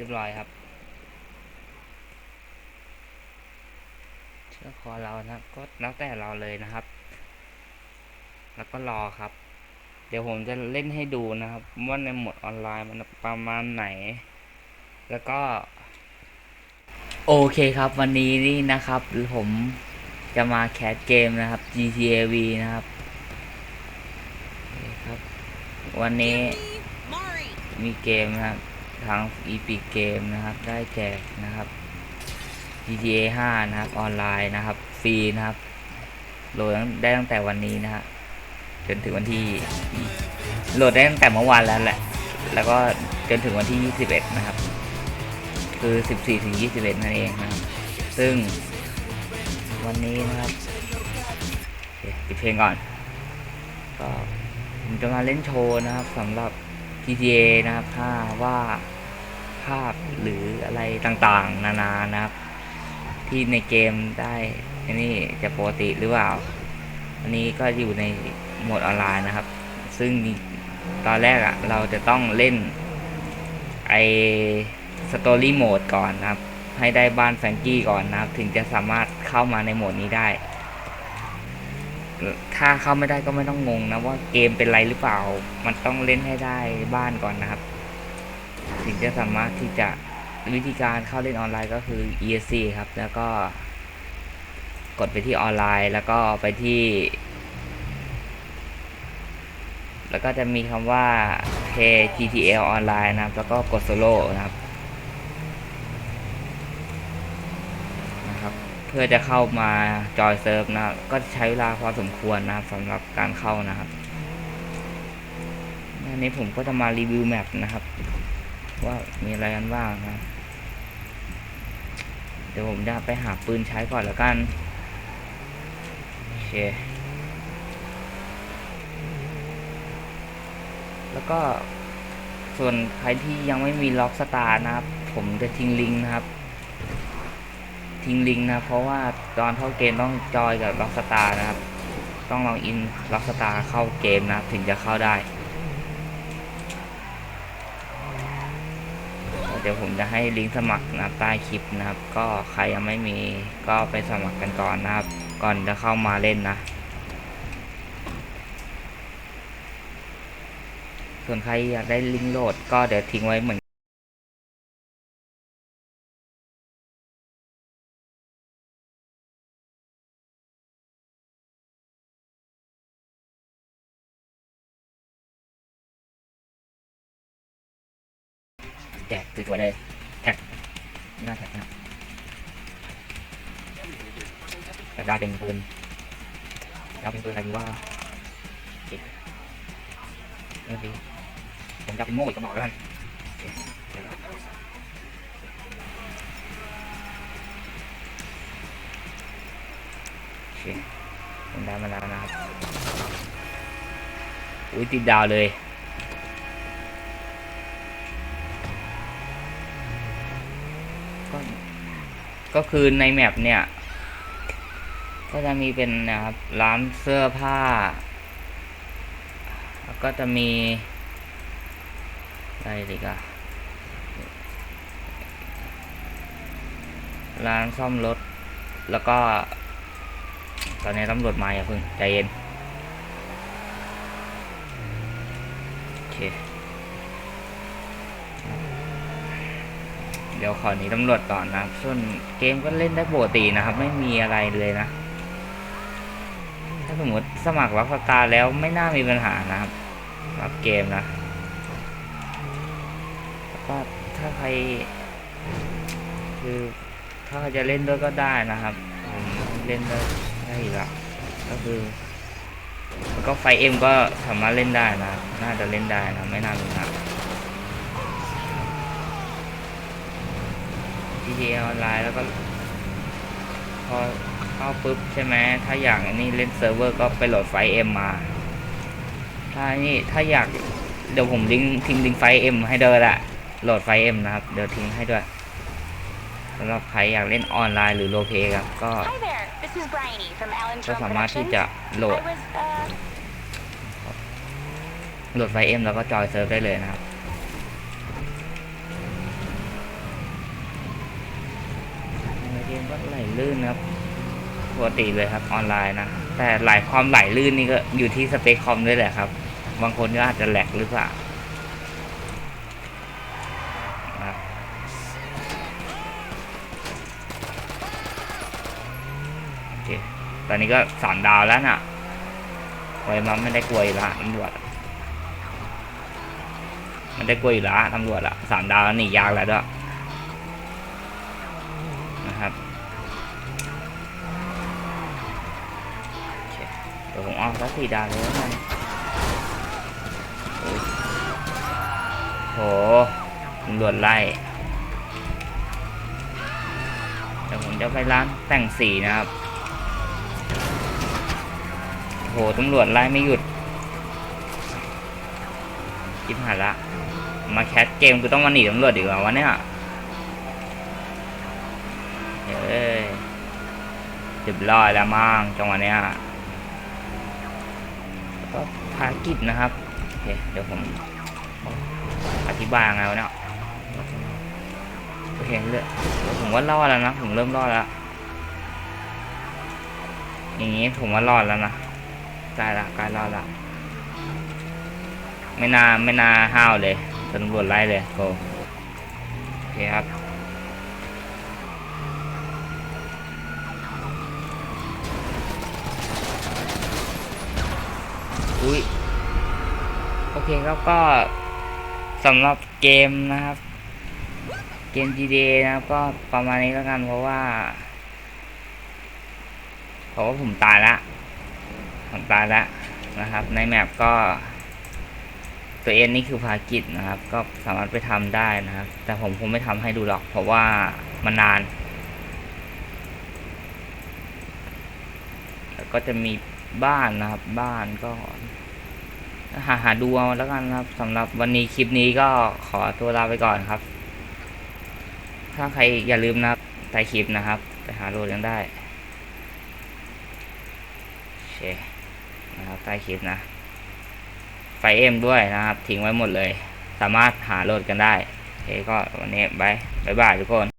รียบร้อยครับเชื่อคอเรานะก็แล้วแต่เราเลยนะครับ แล้วก็รอครับ เดี๋ยวผมจะเล่นให้ดูนะครับ ว่าในหมดออนไลน์มันประมาณไหน แล้วก็ โอเคครับวันนี้นี่นะครับผมจะมาแคสเกมนะครับ GTA V นะครับครับ วันนี้มีเกมนะครับ ทาง Epic Game นะครับ ได้แจกนะครับ GTA 5 นะครับ ออนไลน์นะครับ ฟรีนะครับโหลดได้ตั้งแต่วันนี้นะฮะจนถึงวันที่ โหลดได้ตั้งแต่เมื่อวานแล้วแหละ แล้วก็จนถึงวันที่ 21 นะครับ คือ 14 ถึง 21 นั่นเองนะครับ ซึ่งวันนี้นะครับปิดเพลงก่อน ก็ผมจะมาเล่นโชว์นะครับสำหรับ GTA นะครับ ถ้าว่าภาพหรืออะไรต่างๆ นานานะครับ ที่ในเกมได้อันนี้จะปกติหรือเปล่า อันนี้ก็อยู่ในโหมดออนไลน์นะครับ ซึ่งตอนแรกอะ่ะ เราจะต้องเล่นไอสตอรี่โหมดก่อนนะครับ ให้ได้บ้านแฟงกี้ก่อนนะครับ ถึงจะสามารถเข้ามาในโหมดนี้ได้ ถ้าเข้าไม่ได้ก็ไม่ต้องงงนะว่าเกมเป็นไรหรือเปล่า มันต้องเล่นให้ได้บ้านก่อนนะครับ ถึงจะสามารถที่จะวิธีการเข้าเล่นออนไลน์ก็คือ ESC ครับ แล้วก็ กดไปที่ออนไลน์แล้วก็ไปที่ แล้วก็จะมีคำว่า Pay GTL ออนไลน์นะครับ แล้วก็กดโซโล่นะครับ นะครับ เพื่อจะเข้ามาจอยเซิร์ฟนะครับก็ใช้เวลาพอสมควรนะครับสำหรับการเข้านะครับอันนี้ผมก็จะมารีวิวแมปนะครับ ว่ามีอะไรกันบ้างนะเดี๋ยวผมจะไปหาปืนใช้ก่อนแล้วกันโอเคแล้วก็ส่วนใครที่ยังไม่มีล็อกสตาร์นะครับ ผมจะทิ้งลิงก์นะครับ ทิ้งลิงนะ เพราะว่าตอนเข้าเกมต้องจอยกับล็อกสตาร์นะครับ ต้องลองอินล็อกสตาร์เข้าเกมนะ ถึงจะเข้าได้ เดี๋ยวผมจะให้ลิงก์สมัครนะใต้คลิปนะครับ ก็ใครยังไม่มีก็ไปสมัครกันก่อนนะครับ ก่อนจะเข้ามาเล่นนะส่วนใครอยากได้ลิงก์โหลดก็เดี๋ยวทิ้งไว้เหมือน แจกสวยๆเลยแท็กหน้าแท็กนะแต่ได้เป็นปืนเราเป็นปืนอะไรดีว่าเจ็บไม่ดีผมจะเป็นโม่อีกกระบอกแล้วกันโอเคเดี๋ยวนะโอเคผมได้มาแล้วนะครับอุ้ยติดดาวเลย ก็ ก็คือในแมปเนี่ย ก็จะมีเป็นนะครับร้านเสื้อผ้า แล้วก็จะมีอะไรดีกอะร้านซ่อมรถ แล้วก็ ตอนนี้ตำรวจมาอย่าเพิ่งใจเย็น โอเค เดี๋ยวขอหนีตำรวจก่อนนะส่วนเกมก็เล่นได้ปกตินะครับ ไม่มีอะไรเลยนะ ถ้าสมมติสมัครล็อกสตาร์แล้วไม่น่ามีปัญหานะครับรับเกมนะแล้วก็ถ้าใคร คือถ้าใครจะเล่นด้วยก็ได้นะครับ เล่นได้ได้อยู่แล้วก็คือแล้วก็ไฟเอ็มก็สามารถเล่นได้นะ น่าจะเล่นได้นะ ไม่น่ามีปัญหา GTA ออนไลน์แล้วก็พอเข้าปุ๊บใช่ไหมถ้าอยากอันนี้เล่นเซิร์ฟเวอร์ก็ไปโหลดไฟล์เอ็มมา ถ้านี่ถ้าอยากเดี๋ยวผมลิงก์ทิ้งลิงก์ไฟล์เอ็มให้เดินละโหลดไฟล์เอ็มนะครับ เดี๋ยวทิ้งให้ด้วยสำหรับใครอยากเล่นออนไลน์หรือโลเปครับก็ Hi there. This is Bryony from Alan ก็ Trump สามารถที่ Productions. จะโหล I ด was uh โหลดไฟล์เอ็มแล้วก็จอยเซิร์ฟได้เลยนะครับ ไหลลื่นครับปกติเลยครับออนไลน์นะ แต่หลายความไหลลื่นนี่ก็อยู่ที่สเปคคอมด้วยแหละครับ บางคนก็อาจจะแหลกหรือเปล่านะโอเคตอนนี้ก็สามดาวแล้วน่ะไว้มันไม่ได้กลัวอีกละตำรวจมันได้กลัวอยู่ละตำรวจอะสามดาวหนียากแล้วด้วยนะครับโอเค เอาสักสี่ดาวเลยแล้วกันโหตำรวจไล่เดี๋ยวผมจะไปร้านแต่งสีนะครับ โหตำรวจไล่ไม่หยุดคิดหาละ มาแคสเกมกูต้องมาหนีตำรวจดีกว่าวะเนี่ยเฮ้ยสิบร้อยแล้วมั่งจังหวะเนี้ย ภารกิจนะครับเเดี๋ยวผมอธิบายงไงวะเนี่ยโอเคเลือกผมว่ารอดแล้วนะผมเริ่มรอดแล้วอย่างงี้ผมว่ารอดแล้วนะกล้ละกล้รอดละไม่น่าไม่น่าห้าวเลยตำรวจไล่เลยโกโอเคครับ อุ้ยโอเคครับก็สำหรับเกมนะครับ เกม GTA นะครับ ก็ประมาณนี้แล้วกันเพราะว่าเพราะว่าผมตายละผมตายละนะครับ ในแมปก็ ตัวเอ็นนี่คือภารกิจนะครับ ก็สามารถไปทำได้นะครับ แต่ผมคงไม่ทำให้ดูหรอก เพราะว่ามันนานแล้วก็จะมีบ้านนะครับ บ้านก็ หาหาดูเอาแล้วกันนะครับสำหรับวันนี้คลิปนี้ก็ขอตัวลาไปก่อนครับ ถ้าใครอย่าลืมนะใต้คลิปนะครับ ไปหาโหลดกันได้โอเคนะครับใต้คลิปนะ ไฟเอ็มด้วยนะครับ ทิ้งไว้หมดเลย สามารถหาโหลดกันได้โอเคก็วันนี้บายบายทุกคน